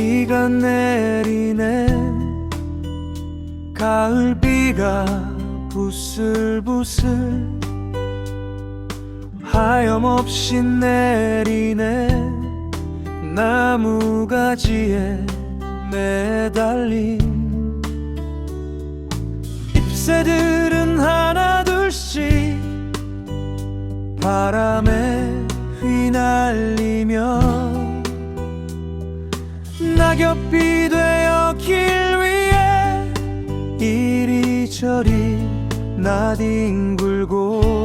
비가 내리네. 가을 비가 부슬부슬 하염없이 내리네. 나무가지에 매달린 잎새들은 하나 둘씩 바람에 휘날리며 낙엽이 되어 길 위에 이리저리 나뒹굴고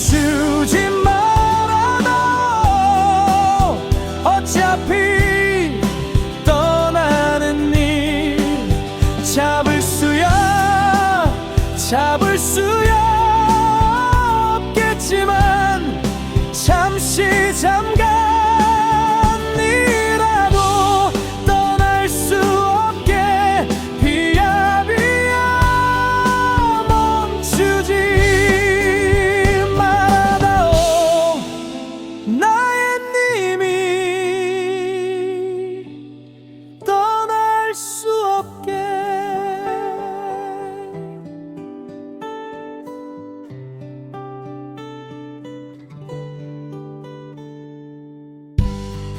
멈추지 말아도 어차피 떠나는 일 잡을 수야 잡을 수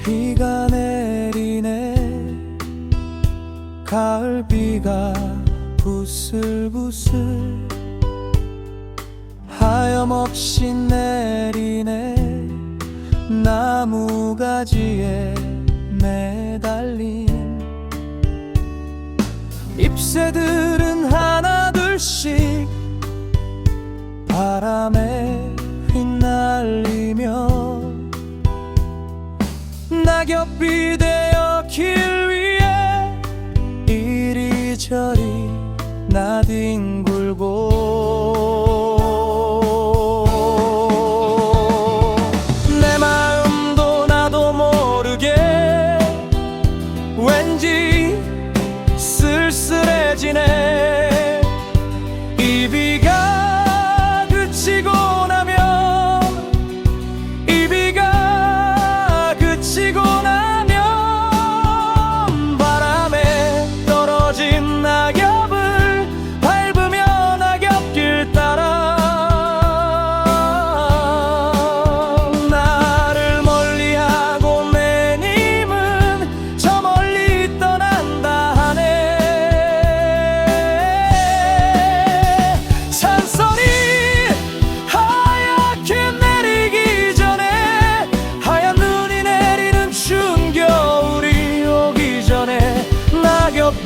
비가 내리네. 가을 비가 부슬부슬 하염없이 내리네. 나무가지에 매달린 잎새들은 하나둘씩 바람에 낙엽이 되어 길 위에 이리저리 나뒹굴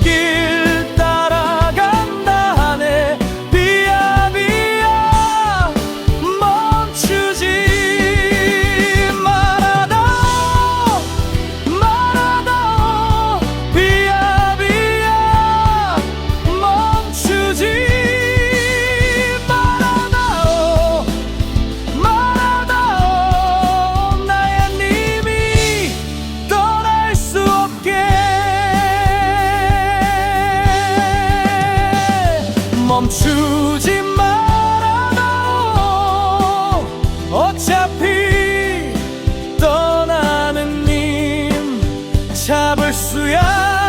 give. 멈추지 말아도 어차피 떠나는 님 잡을 수야.